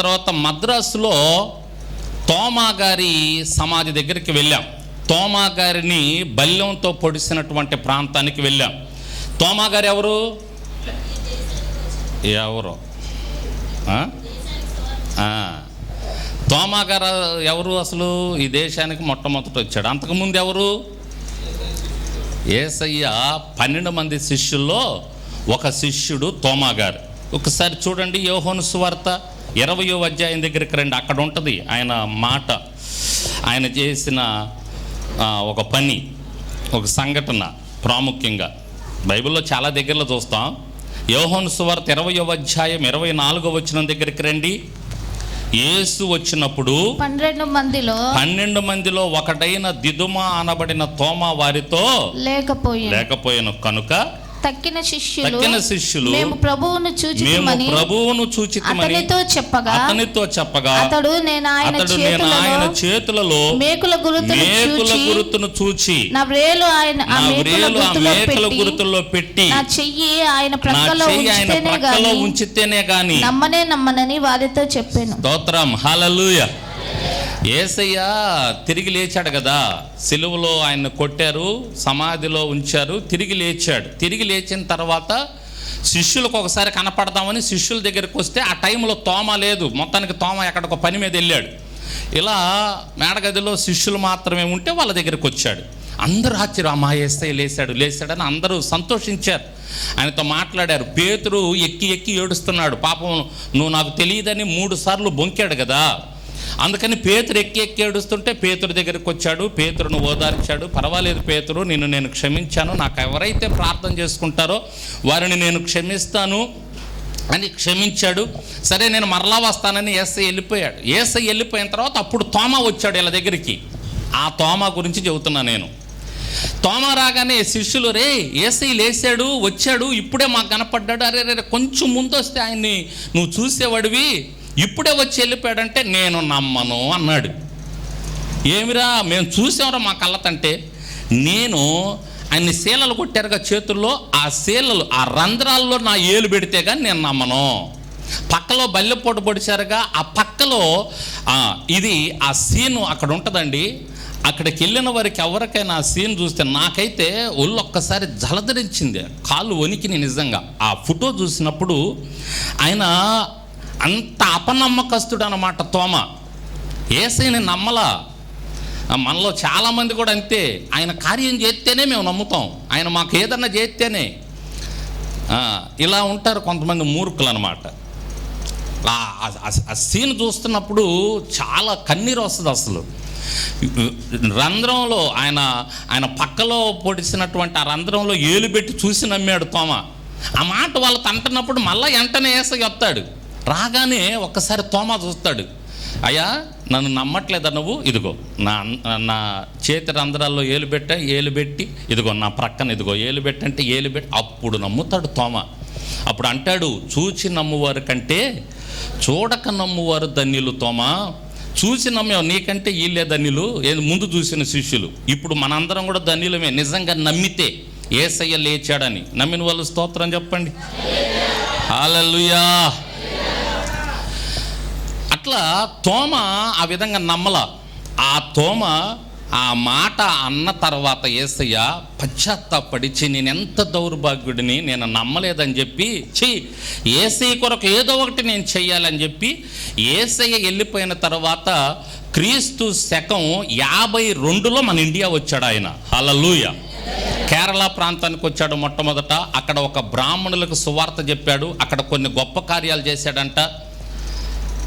తర్వాత మద్రాసులో తోమా గారి సమాధి దగ్గరికి వెళ్ళాం. తోమా గారిని బల్యంతో పొడిసినటువంటి ప్రాంతానికి వెళ్ళాం. తోమా గారు ఎవరు? ఎవరు? ఆ? తోమా గారు ఎవరు అసలు? ఈ దేశానికి మొట్టమొదట వచ్చాడు. అంతకుముందు ఎవరు? ఏసయ్య పన్నెండు మంది శిష్యుల్లో ఒక శిష్యుడు తోమా గారు. ఒకసారి చూడండి యోహోను సువార్త. ఇరవయో అధ్యాయం దగ్గరికి రండి. అక్కడ ఉంటుంది ఆయన మాట. ఆయన చేసిన ఒక పని ఒక సంఘటన ప్రాముఖ్యంగా. బైబిల్లో చాలా దగ్గరలో చూస్తాం. యోహోను సువార్త ఇరవయో అధ్యాయం ఇరవై నాలుగో వచ్చిన దగ్గరికి రండి. యేసు వచ్చినప్పుడు పన్నెండు మందిలో పన్నెండు మందిలో ఒకటైన దిదుమ అనబడిన తోమ వారితో లేకపోయింది లేకపోయాను. కనుక తక్కిన శిష్యులు తక్కిన శిష్యులు మేము ప్రభువును మేము చూచిమని ప్రభువును చూచితమని అతనితో చెప్పగా అతనితో చెప్పగా అతడు నేను ఆయన నేను ఆయన చేతులలో చేతులలో మేకుల గురుతును మేకుల చూచి గురుతును చూచి నా వ్రేలు ఆయన ఆ మేకుల గురుతుల్లో పెట్టి నా చెయ్యి ఆయన ప్రక్కలో ఉంచితేనే గాని నమ్మనే నమ్మనని వారితో చెప్పాను. స్తోత్రం. హల్లెలూయా ఏసయ్య తిరిగి లేచాడు కదా. సిలువలో ఆయన కొట్టారు సమాధిలో ఉంచారు తిరిగి లేచాడు. తిరిగి లేచిన తర్వాత శిష్యులకు ఒకసారి కనపడదామని శిష్యుల దగ్గరికి వస్తే ఆ టైంలో తోమ లేదు. మొత్తానికి తోమ ఎక్కడికో పని మీద వెళ్ళాడు. ఇలా మేడగదిలో శిష్యులు మాత్రమే ఉంటే వాళ్ళ దగ్గరికి వచ్చాడు. అందరూ ఆశ్చర్యం మా ఏసయ్య లేచాడు లేచాడని అందరూ సంతోషించారు. ఆయనతో మాట్లాడారు. పేతురు ఎక్కి ఎక్కి ఏడుస్తున్నాడు. పాపం నువ్వు నాకు తెలియదని మూడు సార్లు బొంకాడు కదా. అందుకని పేతురు ఎక్కి ఎక్కి ఏడుస్తుంటే పేతురు దగ్గరికి వచ్చాడు పేతురును ఓదార్చాడు. పర్వాలేదు పేతురు నిన్ను నేను క్షమించాను. నాకు ఎవరైతే ప్రార్థన చేసుకుంటారో వారిని నేను క్షమిస్తాను అని క్షమించాడు. సరే నేను మరలా వస్తానని ఏసై వెళ్ళిపోయాడు. ఏసై వెళ్ళిపోయిన తర్వాత అప్పుడు తోమ వచ్చాడు వీళ్ళ దగ్గరికి. ఆ తోమ గురించి చెబుతున్నా నేను. తోమ రాగానే శిష్యులు రే ఏసై లేచాడు వచ్చాడు ఇప్పుడే మాకు కనపడ్డాడు. అరే రే కొంచెం ముందు వస్తే ఆయన్ని నువ్వు చూసేవాడివి. ఇప్పుడే వచ్చి వెళ్ళిపోయాడంటే నేను నమ్మను అన్నాడు. ఏమిరా మేము చూసాంరా మా కళ్ళతంటే నేను ఆయన్ని శీలలు కొట్టారుగా చేతుల్లో ఆ శీలలు ఆ రంధ్రాల్లో నా ఏలు పెడితే కానీ నేను నమ్మను. పక్కలో బల్లెపోటు పొడిచారుగా ఆ పక్కలో ఇది ఆ సీను అక్కడ ఉంటుందండి. అక్కడికి వెళ్ళిన వారికి ఎవరికైనా ఆ సీన్ చూస్తే నాకైతే ఒళ్ళు ఒక్కసారి జలధరించింది కాళ్ళు వణికిని నిజంగా. ఆ ఫోటో చూసినప్పుడు ఆయన అంత అపనమ్మకస్తుడు అనమాట తోమ. ఏసైని నమ్మలా. మనలో చాలామంది కూడా అంతే. ఆయన కార్యం చేస్తేనే మేము నమ్ముతాం. ఆయన మాకు ఏదన్నా చేస్తేనే. ఇలా ఉంటారు కొంతమంది మూర్ఖులు అనమాట ఆ సీన్ చూస్తున్నప్పుడు చాలా కన్నీరు వస్తుంది అసలు. రంధ్రంలో ఆయన ఆయన పక్కలో పొడిచినటువంటి ఆ రంధ్రంలో ఏలు పెట్టి చూసి నమ్మాడు తోమ. ఆ మాట వాళ్ళు తంటున్నప్పుడు మళ్ళీ వెంటనే ఏసై వస్తాడు. రాగానే ఒక్కసారి తోమ చూస్తాడు. అయ్యా నన్ను నమ్మట్లేదా నువ్వు? ఇదిగో నా నా చేతి రంధ్రాల్లో ఏలు పెట్ట ఏలు పెట్టి ఇదిగో నా ప్రక్కన ఇదిగో ఏలు పెట్టంటే ఏలు పెట్టి అప్పుడు నమ్ముతాడు తోమ. అప్పుడు అంటాడు చూచి నమ్మువారు కంటే చూడక నమ్మువారు ధన్యులు తోమా. చూసి నమ్మేవు నీకంటే వీళ్ళే ధన్యులు. ఏది ముందు చూసిన శిష్యులు. ఇప్పుడు మనందరం కూడా ధన్యులమే. నిజంగా నమ్మితే ఏసయ్య లేచాడని. నమ్మిన వాళ్ళు స్తోత్రం చెప్పండి. హాలలుయా అట్లా తోమ ఆ విధంగా నమ్మల. ఆ తోమ ఆ మాట అన్న తర్వాత ఏసయ్య పశ్చాత్తాపడిచి నేనెంత నేను ఎంత దౌర్భాగ్యుడిని నేను నమ్మలేదని చెప్పి చెయ్యి ఏసయ్య కొరకు ఏదో ఒకటి నేను చెయ్యాలని చెప్పి ఏసయ్య వెళ్ళిపోయిన తర్వాత క్రీస్తు శకం యాభై రెండులో మన ఇండియా వచ్చాడు ఆయన. హల్లెలూయ. కేరళ ప్రాంతానికి వచ్చాడు మొట్టమొదట. అక్కడ ఒక బ్రాహ్మణులకు సువార్త చెప్పాడు. అక్కడ కొన్ని గొప్ప కార్యాలు చేశాడంట.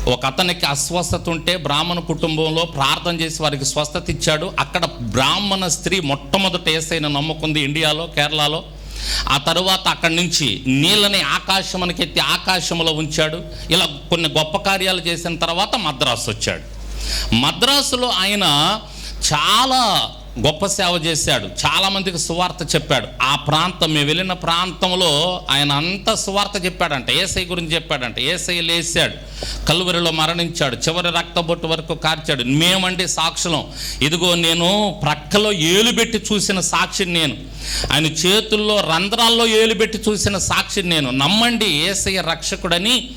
ఒక అతనికి అస్వస్థత ఉంటే బ్రాహ్మణ కుటుంబంలో ప్రార్థన చేసి వారికి స్వస్థత ఇచ్చాడు. అక్కడ బ్రాహ్మణ స్త్రీ మొట్టమొదట ఏసైన నమ్ముకుంది ఇండియాలో కేరళలో. ఆ తరువాత అక్కడి నుంచి నీళ్ళని ఆకాశమునకెత్తి ఆకాశంలో ఉంచాడు. ఇలా కొన్ని గొప్ప కార్యాలు చేసిన తర్వాత మద్రాసు వచ్చాడు. మద్రాసులో ఆయన చాలా గొప్ప సేవ చేశాడు. చాలామందికి సువార్త చెప్పాడు. ఆ ప్రాంతం మేము వెళ్ళిన ప్రాంతంలో ఆయన అంత సువార్త చెప్పాడంట. ఏసై గురించి చెప్పాడంట. ఏసై లేచాడు. కలువరిలో మరణించాడు. చివరి రక్తబొట్టు వరకు కార్చాడు. మేమండి సాక్షులం. ఇదిగో నేను ప్రక్కలో ఏలుబెట్టి చూసిన సాక్షిని నేను. ఆయన చేతుల్లో రంధ్రాల్లో ఏలుబెట్టి చూసిన సాక్షిని నేను. నమ్మండి ఏసయ్య రక్షకుడని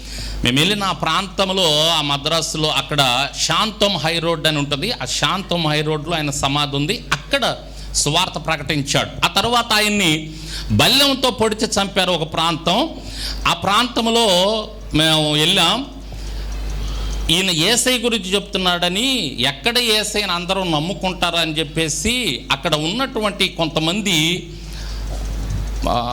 మేము వెళ్ళిన ఆ ప్రాంతంలో ఆ మద్రాసులో అక్కడ శాంతం హై రోడ్ అని ఉంటుంది. ఆ శాంతం హై రోడ్లో ఆయన సమాధి ఉంది. అక్కడ సువార్త ప్రకటించాడు. ఆ తర్వాత ఆయన్ని బల్యంతో పొడిచి చంపారు ఒక ప్రాంతం. ఆ ప్రాంతంలో మేము వెళ్ళాం. ఈయన ఏసై గురించి చెప్తున్నాడని ఎక్కడ ఏసైని అందరూ నమ్ముకుంటారా అని చెప్పేసి అక్కడ ఉన్నటువంటి కొంతమంది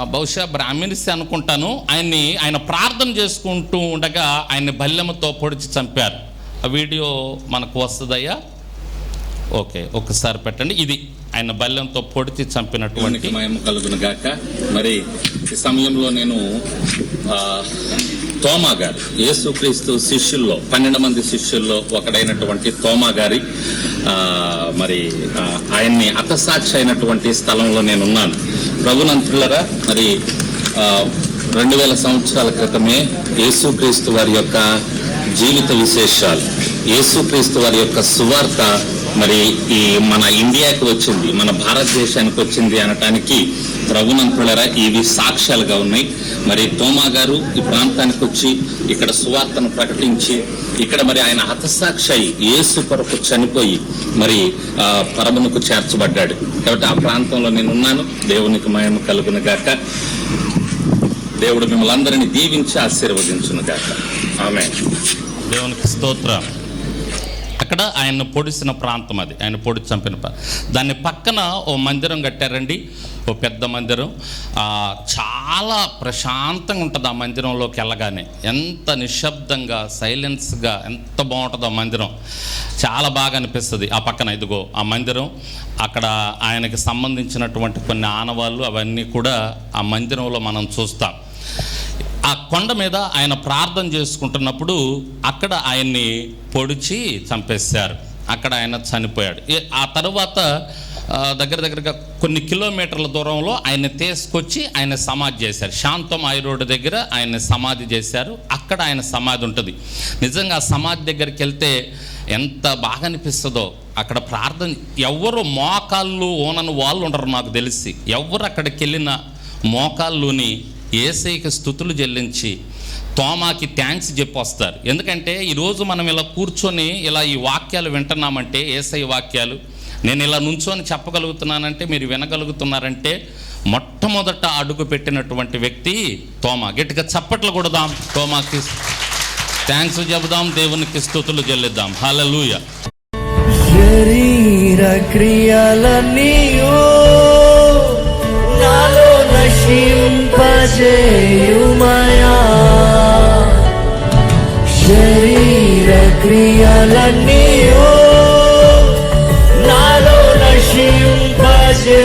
బహుశా బ్రాహ్మిన్స్ అనుకుంటాను. ఆయన్ని ఆయన ప్రార్థన చేసుకుంటూ ఉండగా ఆయన్ని బల్లెముతో పొడిచి చంపారు. ఆ వీడియో మనకు వస్తుందయ్యా? ఓకే ఒకసారి పెట్టండి. ఇది ఆయన బల్లెంతో పొడిచి చంపినటువంటి కలుగును గాక. మరి ఈ సమయంలో నేను తోమా గారు యేసుక్రీస్తు శిష్యుల్లో పన్నెండు మంది శిష్యుల్లో ఒకడైనటువంటి తోమా గారి మరి ఆయన్ని అతసాక్షి అయినటువంటి స్థలంలో నేను ఉన్నాను ప్రభునంతులరా మరి రెండు వేల సంవత్సరాల క్రితమే యేసుక్రీస్తు వారి యొక్క జీవిత విశేషాలు యేసుక్రీస్తు వారి యొక్క సువార్త మరి ఈ మన ఇండియాకి వచ్చింది మన భారతదేశానికి వచ్చింది అనటానికి ప్రభునంతులరా ఇవి సాక్ష్యాలుగా ఉన్నాయి. మరి తోమా గారు ఈ ప్రాంతానికి వచ్చి ఇక్కడ సువార్తను ప్రకటించి ఇక్కడ మరి ఆయన హతసాక్షి అయి యేసు కొరకు చనిపోయి మరి ఆ, పరమునకు చేర్చబడ్డాడు. కాబట్టి ఆ ప్రాంతంలో నేను ఉన్నాను దేవునికి మయము కలుగును గాక. దేవుడు మిమ్మల్ని అందరినీ దీవించి ఆశీర్వదించును గాక. ఆమె దేవునికి స్తోత్రం. అక్కడ ఆయన పొడిసిన ప్రాంతం అది. ఆయన పొడి చంపిన దాని పక్కన ఓ మందిరం కట్టారండి. ఓ పెద్ద మందిరం. చాలా ప్రశాంతంగా ఉంటుంది ఆ మందిరంలోకి వెళ్ళగానే. ఎంత నిశ్శబ్దంగా సైలెన్స్గా ఎంత బాగుంటుందో ఆ మందిరం. చాలా బాగా అనిపిస్తుంది ఆ పక్కన ఇదిగో ఆ మందిరం. అక్కడ ఆయనకి సంబంధించినటువంటి కొన్ని ఆనవాళ్ళు అవన్నీ కూడా ఆ మందిరంలో మనం చూస్తాం. ఆ కొండ మీద ఆయన ప్రార్థన చేసుకుంటున్నప్పుడు అక్కడ ఆయన్ని పొడిచి చంపేశారు. అక్కడ ఆయన చనిపోయాడు. ఆ తర్వాత దగ్గర దగ్గరగా కొన్ని కిలోమీటర్ల దూరంలో ఆయన తీసుకొచ్చి ఆయన సమాధి చేశారు. శాంతం ఐ రోడ్డు దగ్గర ఆయన సమాధి చేశారు. అక్కడ ఆయన సమాధి ఉంటుంది. నిజంగా ఆ సమాధి దగ్గరికి వెళ్తే ఎంత బాగా అనిపిస్తుందో. అక్కడ ప్రార్థన ఎవరు మోకాళ్ళు ఓనని వాళ్ళు ఉండరు నాకు తెలిసి. ఎవరు అక్కడికి వెళ్ళిన మోకాళ్ళుని ఏసైకి స్థుతులు చెల్లించి తోమాకి థ్యాంక్స్ చెప్పొస్తారు. ఎందుకంటే ఈరోజు మనం ఇలా కూర్చొని ఇలా ఈ వాక్యాలు వింటున్నామంటే ఏసై వాక్యాలు నేను ఇలా నుంచొని చెప్పగలుగుతున్నానంటే మీరు వినగలుగుతున్నారంటే మొట్టమొదట అడుగు పెట్టినటువంటి వ్యక్తి తోమా. గట్టిగా చప్పట్లు కొడదాం. తోమాకి థ్యాంక్స్ చెబుదాం దేవునికి స్థుతులు చెల్లిద్దాం. లూయ శరీర క్రియలన్నీయు నాలో చేయుమయా? శరీర క్రియలన్నీ నాలో నశింపజే